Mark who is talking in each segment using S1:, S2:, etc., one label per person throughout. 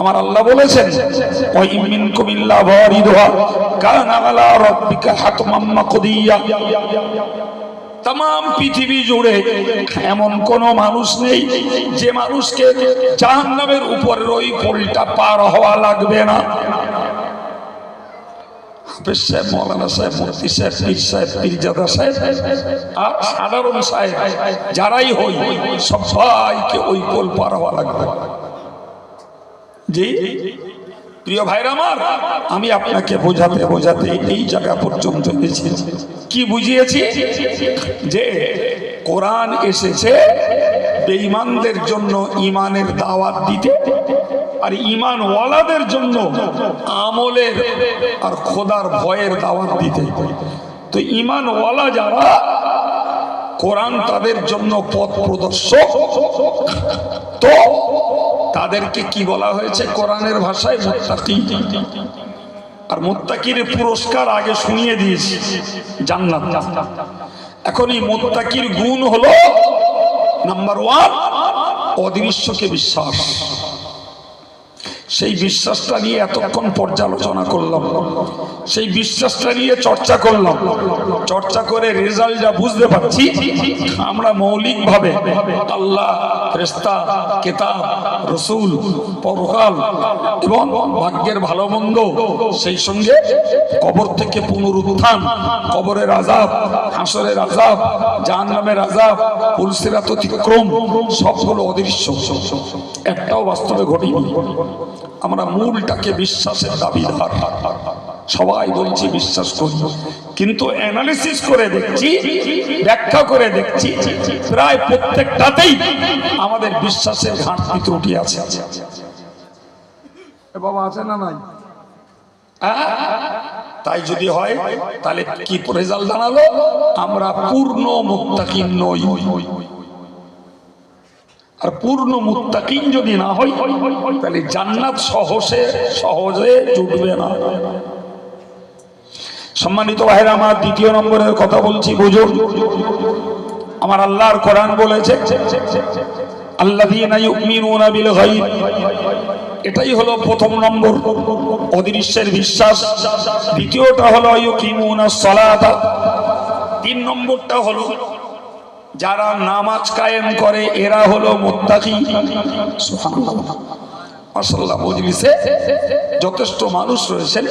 S1: আমার আল্লাহ বলেছেন ওই মিনকুম ইল্লা ওয়ারিদুহা কানা আলা রাব্বিকা হাতমান মাকদিয়া। তাম পৃথিবী জুড়ে এমন কোন মানুষ নেই যে মানুষকে জাহান্নামের উপরের ওই পোলটা পার হওয়া লাগবে না। সাধারণ সাহেব, যারাই হই, সবাইকে ওই পোল পার হওয়া লাগবে। জি প্রিয় ভাইরা আমার, আমি আপনাকে বোঝাতে বোঝাতে এই জায়গা পর্যন্ত এনেছি কি বুঝিয়েছি? যে কোরআন এসেছে বেঈমানদের জন্য ইমানের দাওয়াত দিতে আর ইমান ওয়ালাদের জন্য আমলের আর খোদার ভয়ের দাওয়াত দিতে। তো ইমান ওয়ালা যারা, কোরআন তাদের জন্য পথ প্রদর্শক, তো তাদেরকে কি বলা হয়েছে? কোরআনের ভাষায় মুত্তাকি। আর মুত্তাকির পুরস্কার আগে শুনিয়ে দিয়েছি, জান্নাত। এখন এই মোত্তাকির গুণ হলো নাম্বার ওয়ান অদৃশ্যকে বিশ্বাস। সেই বিশ্বাসটা নিয়ে এতক্ষণ পর্যালোচনা করলাম। সেই বিশ্বাসটা নিয়ে চর্চা করলাম। চর্চা করে রেজাল্ট যা বুঝতে পারছি, আমরা মৌলিকভাবে আল্লাহ ফেরেস্তা কেতাব, রসুল, পরকাল এবং ভাগ্যের ভালো মন্দ সেই সঙ্গে কবর থেকে পুনরুত্থান, কবরের আজাব হাসরের আজাব জাহান্নামের আজাব পুলসিরাত অতিক্রম সবগুলো অদৃশ্য। একটাও বাস্তবে ঘটেনি। আমরা মূলটাকে বিশ্বাসের দাবিদার। সবাই বলছি বিশ্বাস করি। কিন্তু অ্যানালিসিস করে দেখছি ব্যাখ্যা করে দেখছি প্রায় প্রত্যেকটাতেই আমাদের বিশ্বাসের ঘাটতি ত্রুটি আছে। বাবা আছে না নাই? তাই যদি হয় তাহলে কি রেজাল্ট জানালো? আমরা পূর্ণ মুক্তাকিন নই। আর পূর্ণ মুত্তাকিন যদি না হয়, তাহলে জান্নাত সহসে সহজে জুটবে না। সম্মানিত ভাইরা আমার দ্বিতীয় নম্বরের কথা বলছি, বুঝুন। আমার আল্লাহর কোরআন বলেছে, আল্লাযীনা ইউমিনুনা বিল গায়ব। এটাই হলো প্রথম নম্বর অদৃশ্যের বিশ্বাস। দ্বিতীয়টা হলো তিন নম্বরটা হলো যারা নামাজ কায়েম করে, এরা হলো মুত্তাকি। যথেষ্ট মানুষ রয়েছেন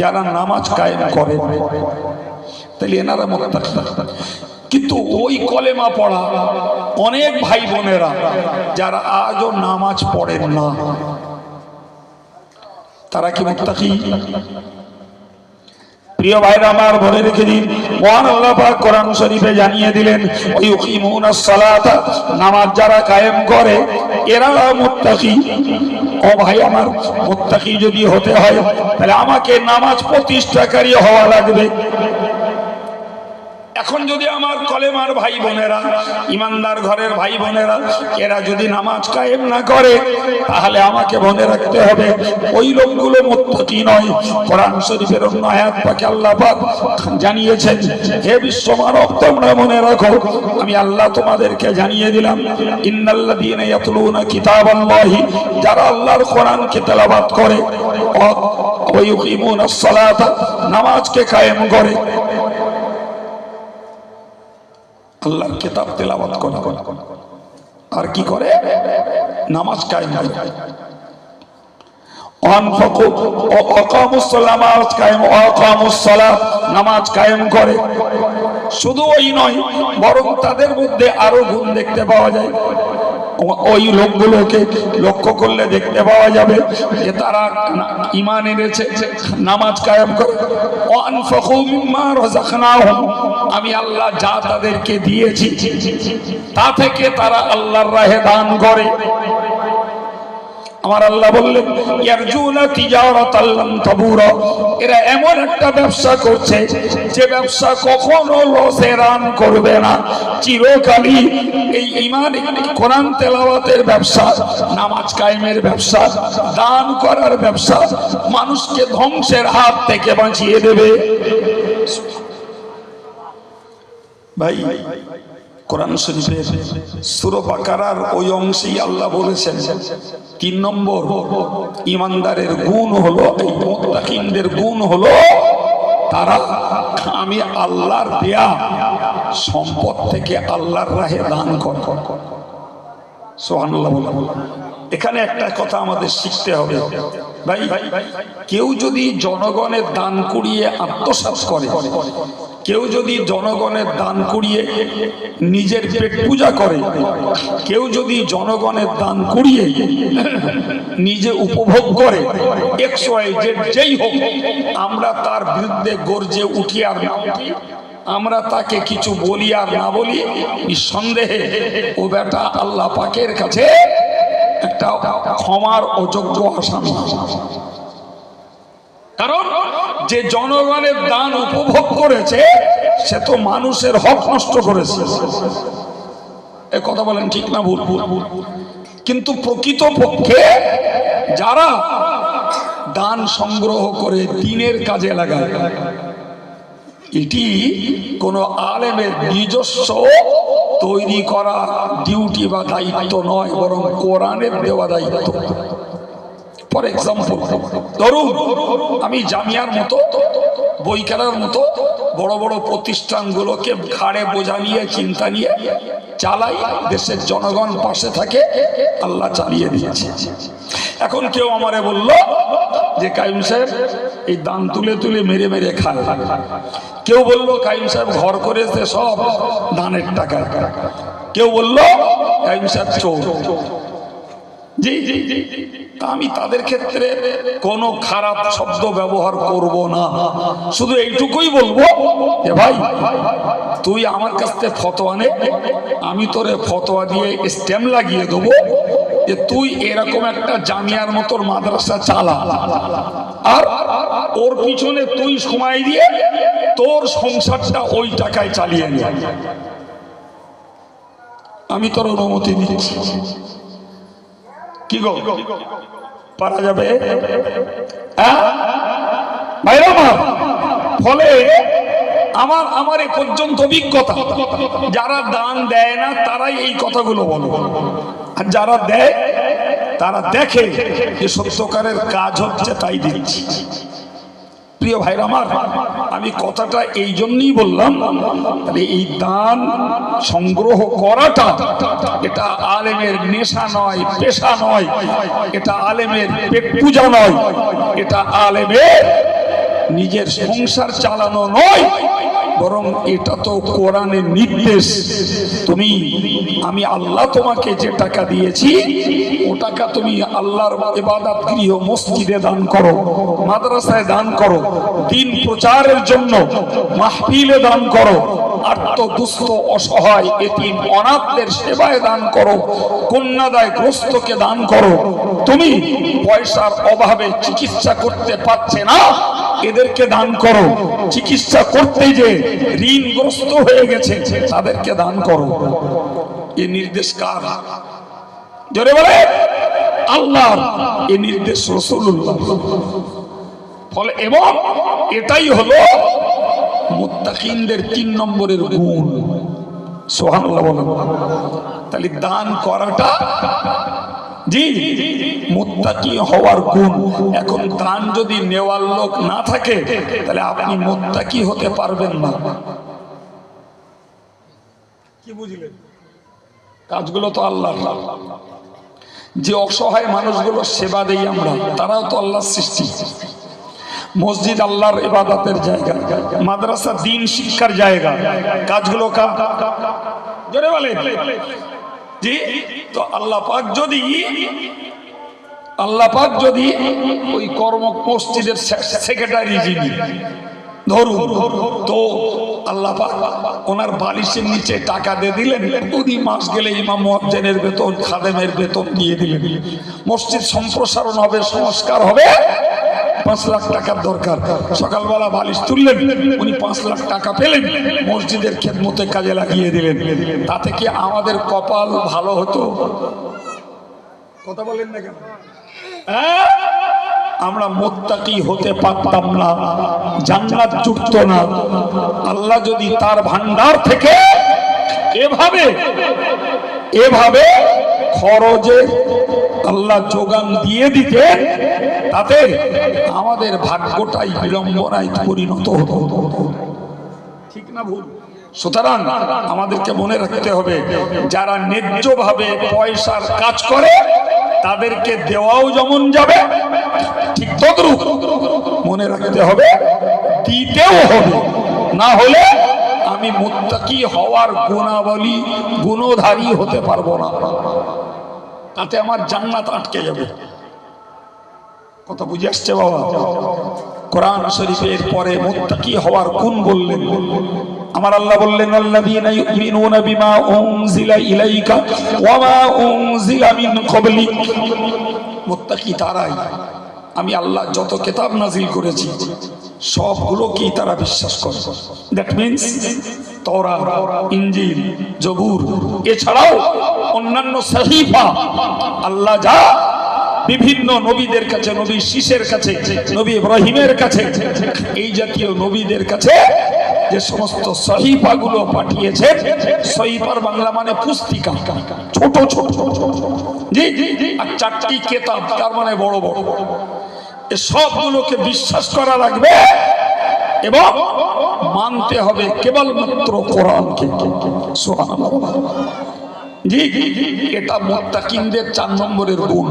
S1: যারা নামাজ কায়েম করে। তাহলে এনারা মুত্তাকি। কিন্তু ওই কলেমা পড়া অনেক ভাই বোনেরা যারা আজও নামাজ পড়েন না, তারা কি মুত্তাকি? প্রিয় ভাইরা আমার বলে রেখে দিন। মহান আল্লাহ পাক কোরআন শরীফে জানিয়ে দিলেন ইউকিমুনাস সালাতা নামাজ যারা কায়েম করে এরা মুত্তাকি। ও ভাই আমার, মুত্তাকি যদি হতে হয়, তাহলে আমাকে নামাজ প্রতিষ্ঠাকারী হওয়া লাগবে। এখন যদি আমার কলেমার ভাই বোনেরা ইমানদার ঘরের ভাই বোনেরা এরা যদি নামাজ কায়েম না করে, তাহলে আমাকে মনে রাখতে হবে, ওই লোকগুলো মুত্তাকি নয়। কোরআন শরীফের অন্য আয়াত পাকে আল্লাহ জানিয়েছেন, হে বিশ্ব মানব, তোমরা মনে রাখো, আমি আল্লাহ তোমাদেরকে জানিয়ে দিলাম, ইন্নাল্লাযীনা ইয়াতলুনা কিতাবাল্লাহি, যারা আল্লাহর কোরআনকে তেলাওয়াত করে নামাজকে কায়েম করে। আল্লাহর কিতাব তেলাওয়াত করে। আর কি করে? নামাজ কায়েম করে নামাজ কায়েম করে। শুধু ওই নয়, বরং তাদের মধ্যে আরও গুণ দেখতে পাওয়া যায়। ওই লোকগুলোকে লক্ষ্য করলে দেখতে পাওয়া যাবে যে তারা ইমান এনেছে, নামাজ কায়েম করে। আমি আল্লাহ যা তাদেরকে দিয়েছি, তা থেকে তারা আল্লাহর রাহে দান করে। আমার আল্লাহ বললেন এরা এমন একটা ব্যবসা করছে, যে ব্যবসা কখনো লসে রান করবে না। চিরকালই এই ইমান কোরআন তেলাওয়াতের ব্যবসা, নামাজ কায়েমের ব্যবসা, দান করার ব্যবসা, মানুষকে ধ্বংসের হাত থেকে বাঁচিয়ে দেবে। ভাই, কোরআন শরীফের সুরো বাকারার ওই অংশেই আল্লাহ বলেছেন, তিন নম্বর, ইমানদারের গুণ হলো, এই মোত্তাকিনদের গুণ হলো, তারা আমি আল্লাহর দেয়া সম্পদ থেকে আল্লাহর রাহে দান কর। সোহানুল্লাহ এখানে একটা কথা আমাদের শিখতে হবে। ভাই, কেউ যদি জনগণের দান কুড়িয়ে আত্মসাৎ করে কেউ যদি জনগণের দান কুড়িয়ে নিজের পেট পূজা করে, কেউ যদি জনগণের দান কুড়িয়ে নিজে উপভোগ করে যেই হোক, আমরা তার বিরুদ্ধে গর্জে উঠি আর না আমরা তাকে কিছু বলি আর না বলি, নিঃসন্দেহে ও বেটা আল্লাহ পাকের কাছে একটা ক্ষমার অযোগ্য আসামি। কারণ যে জনগণের দান উপভোগ করেছে, সে তো মানুষের হক নষ্ট করেছে। এ কথা বলেন ঠিক না ভুল? কিন্তু প্রকৃত পক্ষে যারা দান সংগ্রহ করে দিনের কাজে লাগায়, এটি কোনো আলেমের নিজস্ব তৈরি করা ডিউটি বা দায়িত্ব নয়, বরং কোরআনের দেওয়া দায়িত্ব। ফর এক্সাম্পল ধরুন, আমি জামিয়ার মতো, বই কেনার মতো বড় বড় প্রতিষ্ঠানগুলোকে ঘাড়ে বোঝা নিয়ে, চিন্তা নিয়ে চালাই দেশের জনগণ পাশে থাকে, আল্লাহ চালিয়ে দিয়েছে। এখন কেউ আমারে বলল যে কাইম সাহেব, এই দান তুলে তুলে মেরে মেরে খায়। কেউ বলল, কাইম সাহেব ঘর করেছে সব, দানের টাকা। কেউ বলল, কাইম সাহেব চোর। জি জি জি আমি তাদের ক্ষেত্রে কোনো খারাপ শব্দ ব্যবহার করব না। শুধু এইটুকুই বলব যে ভাই, তুই আমার কাছ থেকে ফতোয়া নে, আমি তোরে ফতোয়া দিয়ে স্ট্যাম্প লাগিয়ে দেবো যে তুই এরকম একটা জামিয়ার মতোর মাদ্রাসা চালা। আর ওর পিছনে তুই সময় দিয়ে তোর সংসারটা ওই টাকায় চালিয়ে নে। আমি তোর অনুমতি দিচ্ছি। কি গো? পারা যাবে? হ্যাঁ? ফলে আমার আমার এ পর্যন্ত অভিজ্ঞতা যারা দান দেয় না তারাই এই কথাগুলো বলো। আর যারা দেয় তারা দেখে যে সত্যকারের কাজ হচ্ছে তাই দিচ্ছি। প্রিয় ভাইরা আমার, আমি কথাটা এই জন্যই বললাম, তাহলে এই দান সংগ্রহ করাটা এটা আলেমের নেশা নয়, পেশা নয়, এটা আলেমের পেট পূজা নয়, এটা আলেমের নিজের সংসার চালানো নয়। বরং এটা তো কোরআনের নির্দেশ। তুমি, আমি আল্লাহ তোমাকে যে টাকা দিয়েছি, ও টাকা তুমি আল্লাহর ইবাদত গৃহ মসজিদে দান করো, মাদ্রাসায় দান করো, দিন প্রচারের জন্য মাহফিলে দান করো অসহায় অনাথদের সেবায় দান করো, কন্যাদায় দান করো। তুমি পয়সার অভাবে চিকিৎসা করতে পারছে না। এদেরকে দান করো। চিকিৎসা করতে যে ঋণগ্রস্ত হয়ে গেছে, তাদেরকে দান করো। এ নির্দেশ কার? জোরে বলে আল্লাহ এ নির্দেশ রসুল্লাহ ফলে এবং এটাই হলো মুত্তাকিনদের তিন নম্বরের গুণ। বলেন। তাহলে দান করাটা জি হওয়ার এখন দান যদি নেওয়ার লোক না থাকে, তাহলে আপনি হতে পারবেন না। কি বুঝলেন? কাজগুলো তো আল্লাহ যে অসহায় মানুষগুলো সেবা দেই আমরা, তারাও তো আল্লাহর সৃষ্টি। মসজিদ আল্লাহর ইবাদতের জায়গা, মাদ্রাসা দিন শিক্ষার জায়গা। কাজগুলো কা জোরে বলে জি তো আল্লাহ পাক যদি, আল্লাহ পাক যদি ওই কর্ম মসজিদের সেক্রেটারি যিনি তো ওনার বালিশের নিচে টাকা দিয়ে দিলেন মাস গেলে বেতন, খাদেমের বেতন দিয়ে মসজিদ সম্প্রসারণ সংস্কার হবে পাঁচ লাখ টাকার দরকার। সকালবেলা বালিশ তুললেন, উনি পাঁচ লাখ টাকা পেলেন, মসজিদের খেদমতে কাজে লাগিয়ে দিলেন। তাতে কি আমাদের কপাল ভালো হতো? কথা বলেন না কেন? হ্যাঁ? আমরা মোত্তাকি হতে পারতাম না, জান্নাত জুটত না। আল্লাহ যদি তার ভান্ডার থেকে এভাবে এভাবে খরচে আল্লাহ যোগান দিয়ে দিতে তাতে আমাদের ভাগ্যটাই বিড়ম্বনায় পরিণত হতো। ঠিক না ভুল? সুতরাং আমাদেরকে মনে রাখতে হবে, যারা ন্যায্যভাবে পয়সার কাজ করে, তাদেরকে দেওয়াও যেমন যাবে, ঠিক তদ্রুপ মনে রাখতে হবে, দিতেও হবে। না হলে আমি মুত্তাকি হওয়ার গুণাবলী, গুণধারী হতে পারব না। তাতে আমার জান্নাত আটকে যাবে। কথা বুঝে আসছে বাবা? কোরআন শরীফের পরে মুত্তাকি হওয়ার গুণ বললেন। আমার আল্লাহ বললেন, আল্লাযীনা ইউমিনুনা বিমা উনজিলা ইলাইকা ওয়া মা উনজিলা মিন ক্বাবলিক। মুত্তাকি তারাই। আমি আল্লাহ যত কিতাব নাজিল করেছি, সবগুলোকেই তারা বিশ্বাস করে। দ্যাট মিন্স জবুর। এছাড়াও অন্যান্য আল্লাহ যা বিভিন্ন নবীদের কাছে, নবী শীষের কাছে, নবী ইব্রাহিমের কাছে, এই জাতীয় নবীদের কাছে যে সমস্ত সহিফাগুলো পাঠিয়েছেন সহিফার বাংলা মানে পুস্তিকা। ছোট ছোট জি আর চারটি কেতাব, তার মানে বড় বড়। সবগুলোকে বিশ্বাস করা লাগবে এবং মানতে হবে কেবলমাত্র কোরআনকে। জি এটা মোত্তাকিনদের চার নম্বরের গুণ।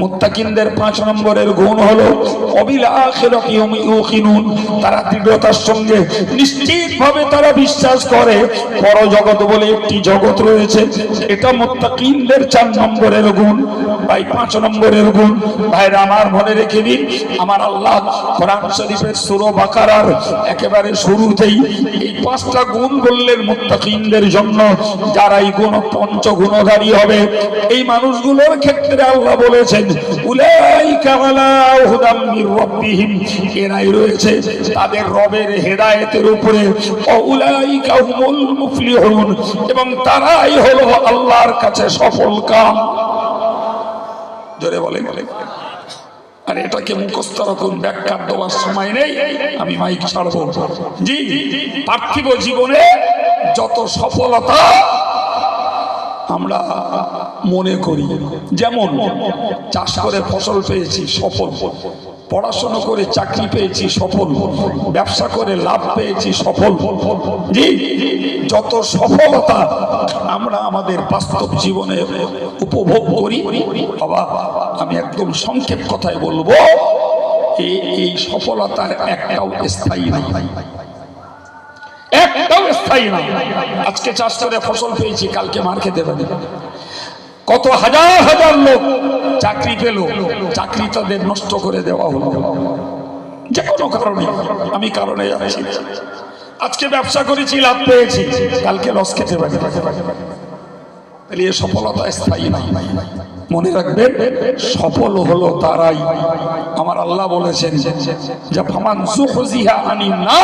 S1: মুত্তাকিনদের পাঁচ নম্বরের গুণ হলো তারা দৃঢ়তার সঙ্গে নিশ্চিতভাবে তারা বিশ্বাস করে। পরজগৎ বলে একটি জগৎ রয়েছে, এটা মুত্তাকিনদের চার নম্বরের গুণ। ভাই, পাঁচ নম্বরের গুণ। ভাইরা, আমার মনে রেখে দিন, আমার আল্লাহ কোরআন শরীফের সুর বাকারার একেবারে শুরুতেই এই পাঁচটা গুণ বললেন মুত্তাকিনদের জন্য। যারা এই গুণ, পঞ্চ গুণধারী হবে। এই মানুষগুলোর ক্ষেত্রে আল্লাহ বলেছেন, উলাইকা আলা হুদাম মির রাব্বিহিম। এরাই রয়েছে তাদের রবের হেদায়েতের উপরে। উলাইকা হুমুল মুফলিহুন। এবং তারাই হলো আল্লাহর কাছে সফল কাম। জোরে বলে, আর এটাকে মুখস্থ রকম ব্যাখ্যা দেওয়ার সময় নেই। আমি মাইক ছাড়বো। জি। পার্থিব জীবনে যত সফলতা আমরা মনে করি, যেমন চাষ করে ফসল পেয়েছি, সফল। পড়াশোনা করে চাকরি পেয়েছি সফল, ব্যবসা করে লাভ পেয়েছি সফল। জি, যত সফলতা আমরা আমাদের বাস্তব জীবনে উপভোগ করি, বাবা, আমি একদম সংক্ষেপ কথায় বলব এই সফলতার একটাও স্থায়ী নাই। একটাও স্থায়ী না আজকে চাষ করে ফসল পেয়েছি, কালকে মার খেতে পারি। কত হাজার হাজার লোক চাকরি পেল, চাকরি তাদের নষ্ট করে দেওয়া হলো। যে কোনো কারণে, আমি কারণে যাচ্ছি আজকে ব্যবসা করেছি, লাভ পেয়েছি, কালকে লস খেতে পারি। সফলতা স্থায়ী নাই। মনে রাখবেন, সফল হলো তারাই। আমার আল্লাহ বলেছেন যে ফামান সুখজিহা না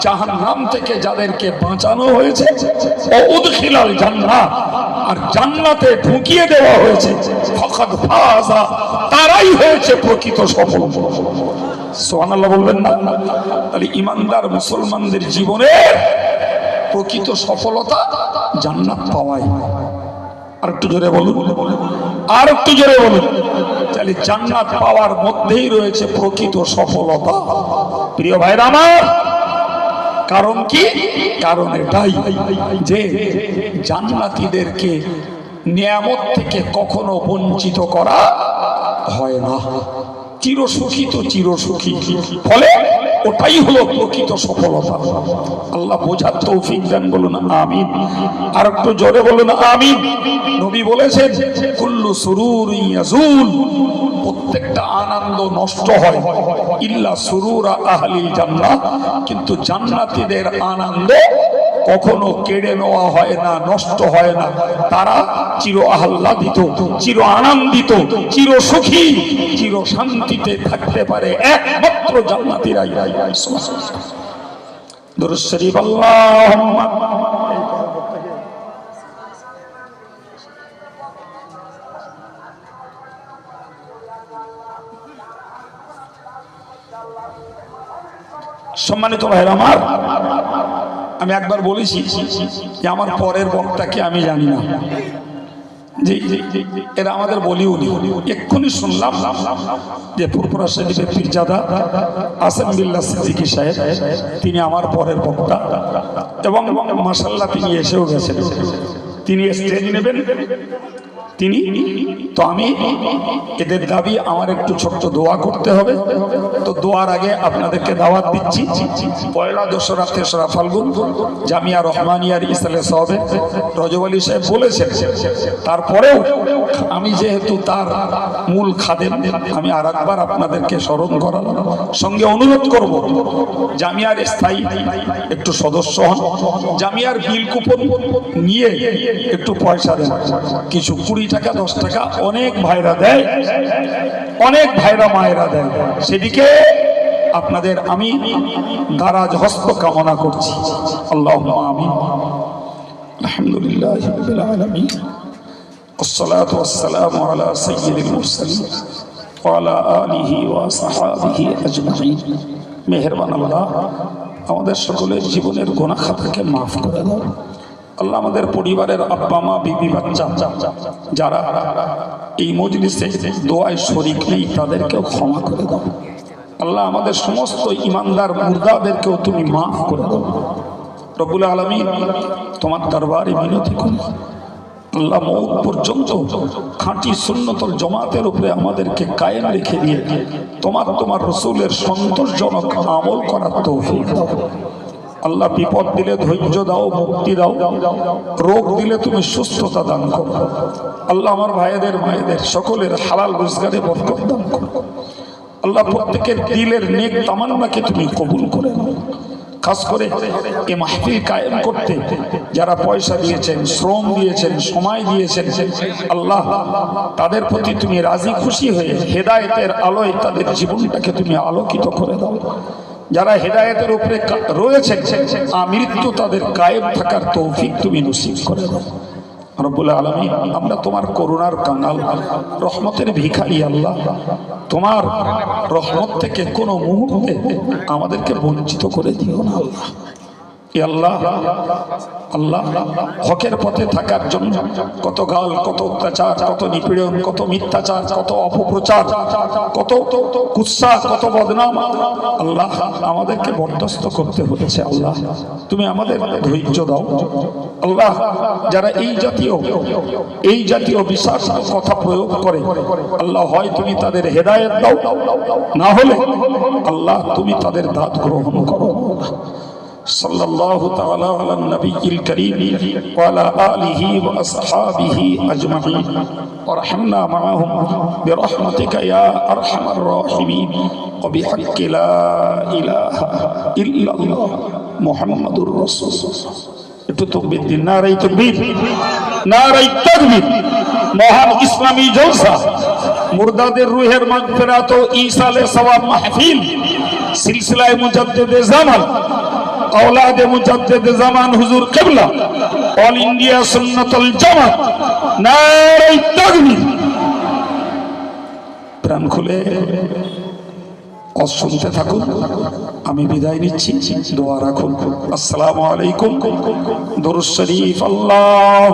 S1: জাহান নাম থেকে যাদেরকে বাঁচানো হয়েছে ও উদখিলাল জান্নাত, আর জান্নাতে ঢুকিয়ে দেওয়া হয়েছে ফকাত ফাজা তারাই হয়েছে প্রকৃত সফল। সোহানাল্লাহ বলবেন না? তাহলে ইমানদার মুসলমানদের জীবনে প্রকৃত সফলতা জান্নাত পাওয়াই। আর একটু জোরে বলুন। আর একটু জোরে বলুন। তাহলে জান্নাত পাওয়ার মধ্যেই রয়েছে প্রকৃত সফলতা। প্রিয় ভাইরা আমার কারণ কি? কারণ এটাই যে জান্নাতীদেরকে নিয়ামত থেকে কখনো বঞ্চিত করা হয় না। চিরসুখী তো চিরসুখী। ফলে ওটাই হলো প্রকৃত সফলতা। আল্লাহ বোঝার তৌফিক দেন বলুন, আমিন। আর একটু জোরে বলুন, আমিন। নবী বলেছেন, কুল্লু সুরুর ইয়াজুল। প্রত্যেকটা আনন্দ নষ্ট হয়। ইল্লা সুরুরা আহলিল জান্নাত কিন্তু জান্নাতীদের আনন্দ কখনো কেড়ে নেওয়া হয় না, নষ্ট হয় না। তারা চির আহ্লাদিত, চির আনন্দিত, চির সুখী, চির শান্তিতে থাকতে পারে একমাত্র জান্নাতিরাই। দুরুদ শরীফ, আল্লাহুম্মা। সম্মানিত ভাইরা আমার, আমি একবার বলেছি যে আমার পরের বক্তাকে আমি জানি না। জি এরা আমাদের বলিও নি। এক্ষুনি শুনলাম যে পুরপুরা শরীফের পীরজাদা আসেম বিল্লা সিদ্দিকী সাহেব, তিনি আমার পরের বক্তা এবং মাসাল্লাহ তিনি এসেও গেছেন। তিনি স্টেজ নেবেন। তিনি, তো আমি এদের দাবি আমার একটু ছোট্ট দোয়া করতে হবে। তো দোয়ার আগে আপনাদেরকে দাওয়াত দিচ্ছি। পয়লা দোসরা তেসরা ফাল্গুন জামিয়া রহমানিয়ার ইসলামে সবে রজব আলী সাহেব বলেছেন, তারপরেও আমি যেহেতু তার মূল খাদেম, আমি আর একবার আপনাদেরকে স্মরণ করালাম। সঙ্গে অনুরোধ করব, জামিয়ার স্থায়ী একটু সদস্য হন, জামিয়ার বিল কুপন নিয়ে একটু পয়সা দেন। কিছু কুড়ি টাকা দশ টাকা অনেক ভাইরা দেয় অনেক ভাইরা মায়েরা দেয় সেদিকে আপনাদের আমি দারাজ হস্ত কামনা করছি আল্লাহ আমি আলহামদুলিল্লাহ রাব্বিল আলামিন والصلاة والسلام على سيد المرسلين وعلى آله وصحابه أجمعين মেহেরবান আল্লাহ আমাদের সকলের জীবনের গোনা খাতাকে মাফ করে দাও আল্লাহ আমাদের পরিবারের আব্বা, মা, বিবি, বাচ্চা, যারা এই মজলিসে দোয়ায় শরিক নেই, তাদেরকেও ক্ষমা করে দাও। আল্লাহ আমাদের সমস্ত ইমানদার মুর্দাদেরকেও তুমি মাফ করে দাও। রবুল আলমী তোমার দরবারে মিনতি করি। আল্লাহ মৌত পর্যন্ত খাঁটি সুন্নতল জমাতের উপরে আমাদেরকে কায়েম রেখে দিয়ে তোমার তোমার রসুলের সন্তোষজনক আমল করার তৌফিক দাও। আল্লাহ বিপদ দিলে ধৈর্য দাও, মুক্তি দাও, রোগ দিলে তুমি সুস্থতা দান করো। আল্লাহ আমার ভাইদের, মায়েদের, সকলের হালাল রোজগারে বরকত দান করো। আল্লাহ প্রত্যেকের দিলের নেক তামান্নাকে তুমি কবুল করে নাও। খাস করে এ মাহফিল কায়েম করতে যারা পয়সা দিয়েছেন, শ্রম দিয়েছেন, সময় দিয়েছেন, আল্লাহ তাদের প্রতি তুমি রাজি খুশি হয়ে হেদায়েতের আলোয় তাদের জীবনটাকে তুমি আলোকিত করে দাও। যারা হেদায়তের উপরে রয়েছে রয়েছেন আমৃত্যু তাদের গায়েব থাকার তৌফিক তুমি নসিব করে রব্বুল আলমী আমরা তোমার করুণার কাঙ্গাল রহমতের ভিখারি আল্লাহ। তোমার রহমত থেকে কোনো মুহূর্তে আমাদেরকে বঞ্চিত করে দিও না আল্লাহ। আল্লাহ আল্লাহ, হকের পথে থাকার জন্য কত গাল, কত অত্যাচার, কত নিপীড়ন, কত মিথ্যাচার, কত অপপ্রচার, কত কুৎসা, কত বদনাম, আল্লাহ আমাদেরকে বরদাস্ত করতে হয়েছে আল্লাহ। তুমি আমাদের ধৈর্য দাও। আল্লাহ, যারা এই জাতীয় এই জাতীয় বিশ্বাস কথা প্রয়োগ করে, আল্লাহ হয় তুমি তাদের হেদায়েত দাও। না হলে, আল্লাহ তুমি তাদের দাঁত গ্রহণ করো। صلى الله تعالى على النبي الكريم وعلى آله وأصحابه أجمعين ورحمنا معهم برحمتك يا أرحم الراحمين وبحق لا إله إلا الله محمد رسول الله একটু তকবির দিন নারাই তকবির নারাই তকবির মহান ইসলামী জলসা মুর্দাদের রুহের মাগফিরাত ও ঈসালে সওয়াব মাহফিল সিলসিলায়ে মুজাদ্দিদে জামান আওলাদে মুজাদ্দেদ জামান হুজুর কিবলা, অল ইন্ডিয়া সুন্নাতুল জামাত নারাই তাকবীর প্রাণ খুলে শুনতে থাকুন, আমি বিদায় নিচ্ছি, দোয়া রাখুন। আসসালামু আলাইকুম দরুদ শরীফ
S2: আল্লাহ